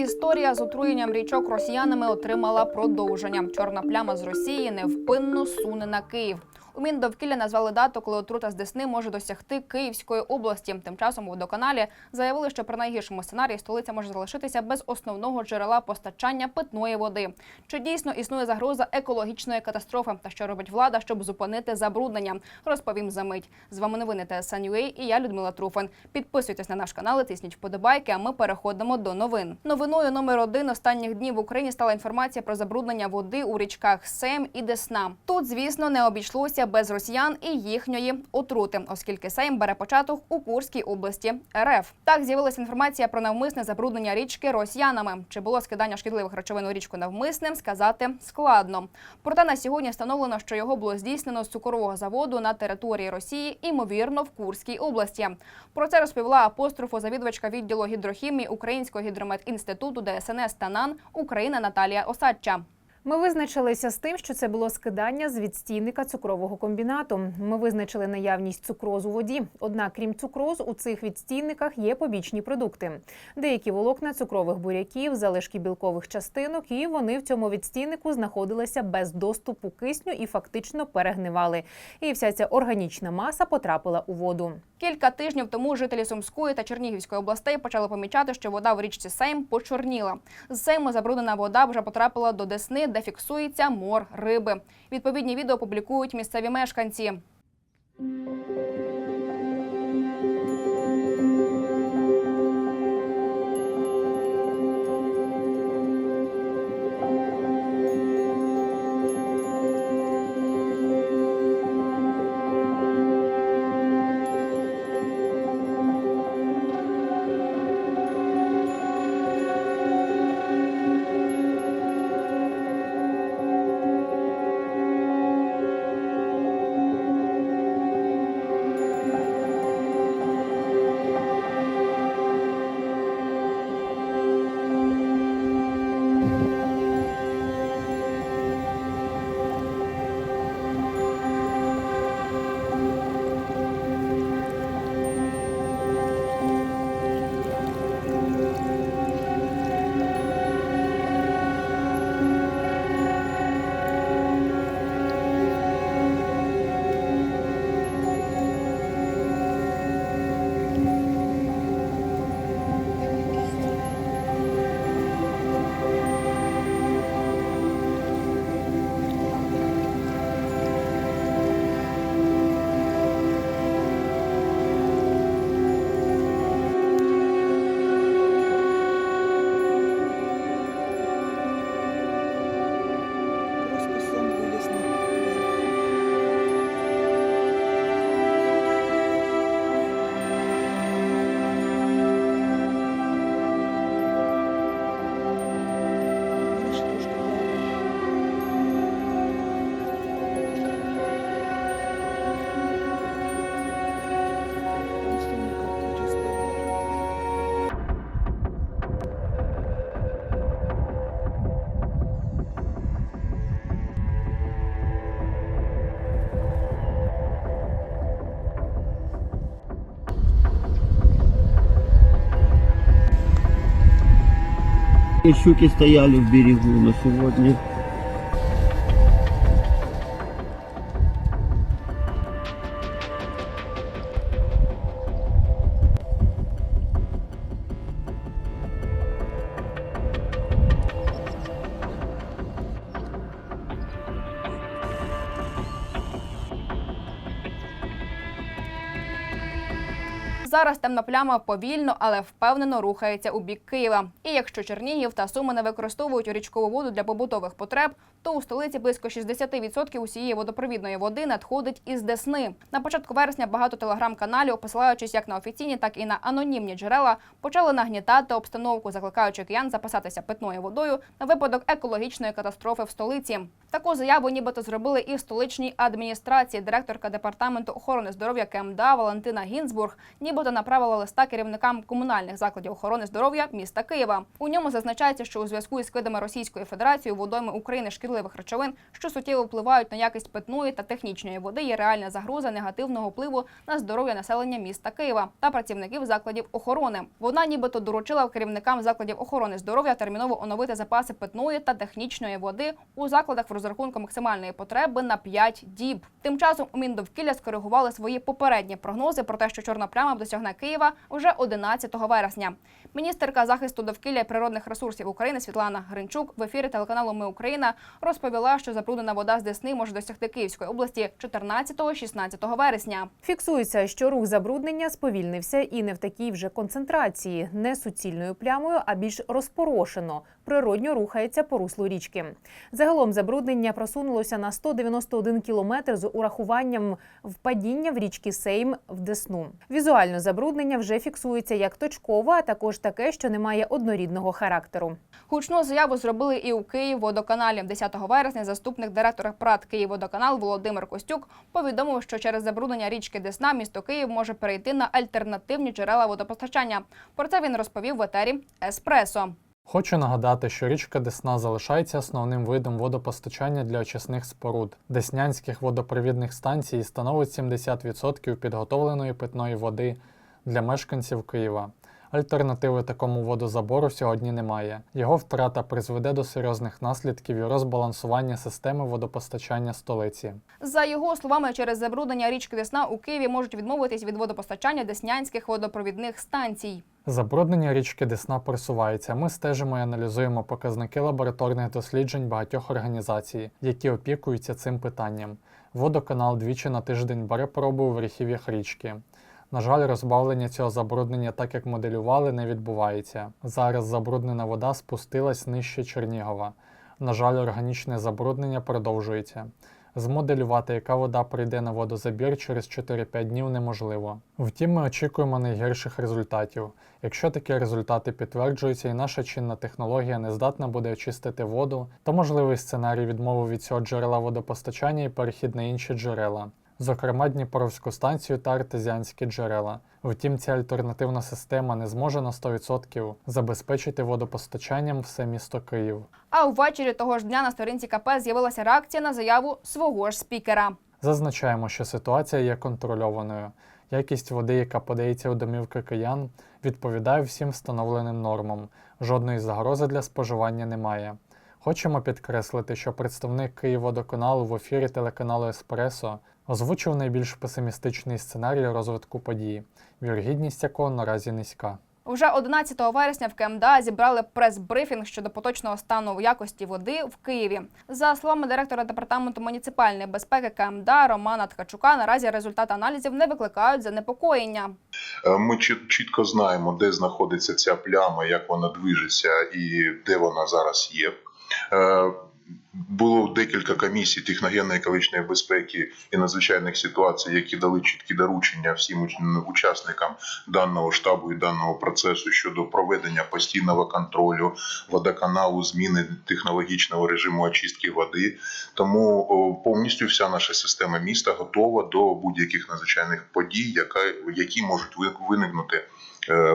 Історія з отруєнням річок росіянами отримала продовження. Чорна пляма з Росії невпинно суне на Київ. У Міндовкілля назвали дату, коли отрута з Десни може досягти Київської області. Тим часом у водоканалі заявили, що при найгіршому сценарії столиця може залишитися без основного джерела постачання питної води. Чи дійсно існує загроза екологічної катастрофи? Та що робить влада, щоб зупинити забруднення? Розповім за мить. З вами новини ТСН.UA і я Людмила Труфан. Підписуйтесь на наш канал, і тисніть вподобайки. А ми переходимо до новин. Новиною номер один останніх днів в Україні стала інформація про забруднення води у річках Сем і Десна. Тут, звісно, не обійшлося без росіян і їхньої отрути, оскільки Сейм бере початок у Курській області РФ. Так з'явилася інформація про навмисне забруднення річки росіянами. Чи було скидання шкідливих речовин у річку навмисним, сказати складно. Проте на сьогодні встановлено, що його було здійснено з цукрового заводу на території Росії, імовірно, в Курській області. Про це розповіла апострофу завідувачка відділу гідрохімії Українського гідрометінституту ДСНС та НАН Україна Наталія Осадча. Ми визначилися з тим, що це було скидання з відстійника цукрового комбінату. Ми визначили наявність цукрозу у воді. Однак, крім цукрозу, у цих відстійниках є побічні продукти. Деякі волокна цукрових буряків, залишки білкових частинок, і вони в цьому відстійнику знаходилися без доступу кисню і фактично перегнивали. І вся ця органічна маса потрапила у воду. Кілька тижнів тому жителі Сумської та Чернігівської областей почали помічати, що вода в річці Сейм почорніла. З Сейму забруднена вода вже потрапила до Десни, де фіксується мор риби. Відповідні відео публікують місцеві мешканці. И щуки стояли в берегу на сегодня. Зараз темна пляма повільно, але впевнено рухається у бік Києва. І якщо Чернігів та Суми не використовують річкову воду для побутових потреб, то у столиці близько 60% усієї водопровідної води надходить із Десни. На початку вересня багато телеграм-каналів, посилаючись як на офіційні, так і на анонімні джерела, почали нагнітати обстановку, закликаючи киян запасатися питною водою на випадок екологічної катастрофи в столиці. Таку заяву нібито зробили і в столичній адміністрації. Директорка департаменту охорони здоров'я КМДА Валентина Гінзбург, ніби робота направила листа керівникам комунальних закладів охорони здоров'я міста Києва. У ньому зазначається, що у зв'язку із кидами Російської Федерації водойми України шкідливих речовин, що суттєво впливають на якість питної та технічної води, є реальна загроза негативного впливу на здоров'я населення міста Києва та працівників закладів охорони. Вона нібито доручила керівникам закладів охорони здоров'я терміново оновити запаси питної та технічної води у закладах в розрахунку максимальної потреби на 5 діб. Тим часом у Міндовкілля скоригували свої попередні прогнози про те, що чорна пляма досягне Києва вже 11 вересня. Міністерка захисту довкілля і природних ресурсів України Світлана Гринчук в ефірі телеканалу Ми Україна розповіла, що запруднена вода з Десни може досягти Київської області 14-16 вересня. Фіксується, що рух забруднення сповільнився і не в такій вже концентрації, не суцільною плямою, а більш розпорошено. Природньо рухається по руслу річки. Загалом забруднення просунулося на 191 кілометр з урахуванням впадіння в річки Сейм в Десну. Візуально забруднення вже фіксується як точкове, а також таке, що не має однорідного характеру. Гучну заяву зробили і у Київводоканалі. 10 вересня заступник директора ПРАТ «Київводоканал» Володимир Костюк повідомив, що через забруднення річки Десна місто Київ може перейти на альтернативні джерела водопостачання. Про це він розповів в етері Еспресо. Хочу нагадати, що річка Десна залишається основним видом водопостачання для очисних споруд деснянських водопровідних станцій становить 70% підготовленої питної води для мешканців Києва. Альтернативи такому водозабору сьогодні немає. Його втрата призведе до серйозних наслідків і розбалансування системи водопостачання столиці. За його словами, через забруднення річки Десна у Києві можуть відмовитись від водопостачання деснянських водопровідних станцій. Забруднення річки Десна просувається. Ми стежимо і аналізуємо показники лабораторних досліджень багатьох організацій, які опікуються цим питанням. Водоканал двічі на тиждень бере пробу в ріхів'ях річки. На жаль, розбавлення цього забруднення, так як моделювали, не відбувається. Зараз забруднена вода спустилась нижче Чернігова. На жаль, органічне забруднення продовжується. Змоделювати, яка вода прийде на водозабір через 4-5 днів неможливо. Втім, ми очікуємо найгірших результатів. Якщо такі результати підтверджуються і наша чинна технологія не здатна буде очистити воду, то можливий сценарій відмови від цього джерела водопостачання і перехід на інші джерела, зокрема Дніпровську станцію та артезіанські джерела. Втім, ця альтернативна система не зможе на 100% забезпечити водопостачанням все місто Київ. А ввечері того ж дня на сторінці КП з'явилася реакція на заяву свого ж спікера. Зазначаємо, що ситуація є контрольованою. Якість води, яка подається у домівки киян, відповідає всім встановленим нормам. Жодної загрози для споживання немає. Хочемо підкреслити, що представник Київводоканалу в ефірі телеканалу Еспресо озвучив найбільш песимістичний сценарій розвитку події, вірогідність якого наразі низька. Вже 11 вересня в КМДА зібрали прес-брифінг щодо поточного стану якості води в Києві. За словами директора департаменту муніципальної безпеки КМДА Романа Ткачука, наразі результати аналізів не викликають занепокоєння. Е, Ми чіт- чітко знаємо, де знаходиться ця пляма, як вона движеться і де вона зараз є. Було декілька комісій техногенно-екологічної безпеки і надзвичайних ситуацій, які дали чіткі доручення всім уч- учасникам даного штабу і даного процесу щодо проведення постійного контролю водоканалу, зміни технологічного режиму очистки води. Тому повністю вся наша система міста готова до будь-яких надзвичайних подій, які можуть виникнути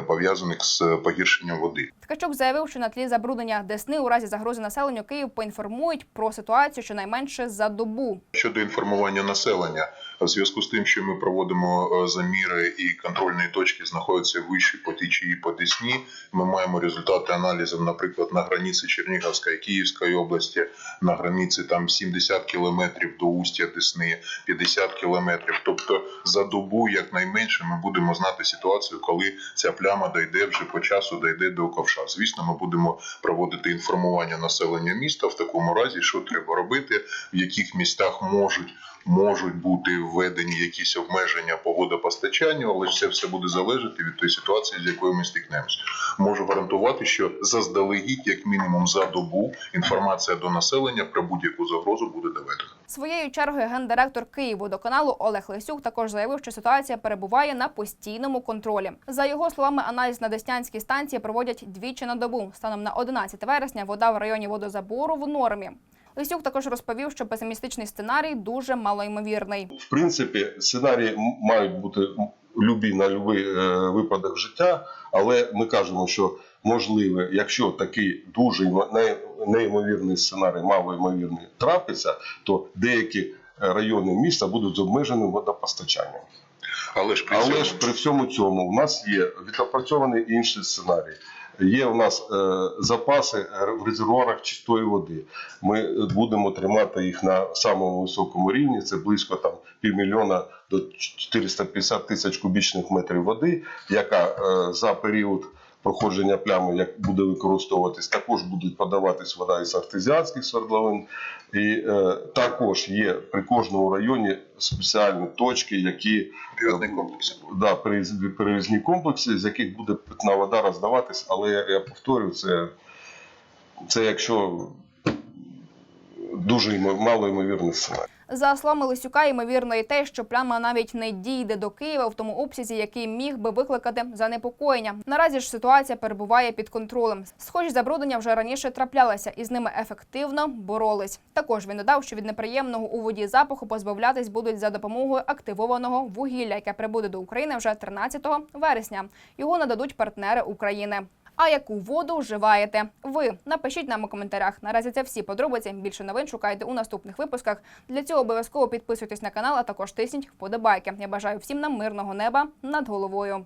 пов'язаних з погіршенням води. Ткачук заявив, що на тлі забруднення Десни у разі загрози населенню Київ поінформують про ситуацію щонайменше за добу. Щодо інформування населення, в зв'язку з тим, що ми проводимо е, заміри і контрольні точки знаходяться вище по Тичі і по Десні, ми маємо результати аналізів, наприклад, на границі Чернігівської Київської області, на границі там 70 кілометрів до устя Десни, 50 кілометрів. Тобто за добу, якнайменше, ми будемо знати ситуацію, коли ця пляма дійде вже по часу, дійде до ковша. Звісно, ми будемо проводити інформування населення міста в такому разі, що треба робити, в яких містах можуть. Можуть бути введені якісь обмеження по водопостачанню, але це все буде залежати від тої ситуації, з якою ми стикнемось. Можу гарантувати, що заздалегідь, як мінімум за добу, інформація до населення про будь-яку загрозу буде доведена. Своєю чергою гендиректор Київводоканалу Олег Лисюк також заявив, що ситуація перебуває на постійному контролі. За його словами, аналіз на Деснянській станції проводять двічі на добу. Станом на 11 вересня вода в районі водозабору в нормі. Лисюк також розповів, що песимістичний сценарій дуже малоймовірний. в принципі, сценарії мають бути любі на будь-який випадок життя, але ми кажемо, що можливе, якщо такий дуже неймовірний сценарій, малоймовірний трапиться, то деякі е, райони міста будуть з обмеженим водопостачанням. Але ж при Але цьому ж при всьому цьому в нас є відопрацьований інший сценарій. Є в нас е, запаси в резервуарах чистої води. Ми будемо тримати їх на самому високому рівні. Це близько там півмільйона до 450 тисяч кубічних метрів води, яка е, за період проходження плями як буде використовуватись, також будуть подаватись вода із артезіанських свердловин. І е, також є при кожному районі спеціальні точки, які Перевізний да, перевізні комплекси, з яких буде питна вода роздаватись, але я, я повторюю, це, це якщо дуже мало ймовірний сценарій. За словами Лисюка, ймовірно і те, що пляма навіть не дійде до Києва в тому обсязі, який міг би викликати занепокоєння. Наразі ж ситуація перебуває під контролем. Схожі забруднення вже раніше траплялися, і з ними ефективно боролись. Також він додав, що від неприємного у воді запаху позбавлятись будуть за допомогою активованого вугілля, яке прибуде до України вже 13 вересня. Його нададуть партнери України. А яку воду вживаєте ви? Напишіть нам у коментарях. Наразі це всі подробиці. Більше новин шукайте у наступних випусках. Для цього обов'язково підписуйтесь на канал, а також тисніть вподобайки. Я бажаю всім нам мирного неба над головою.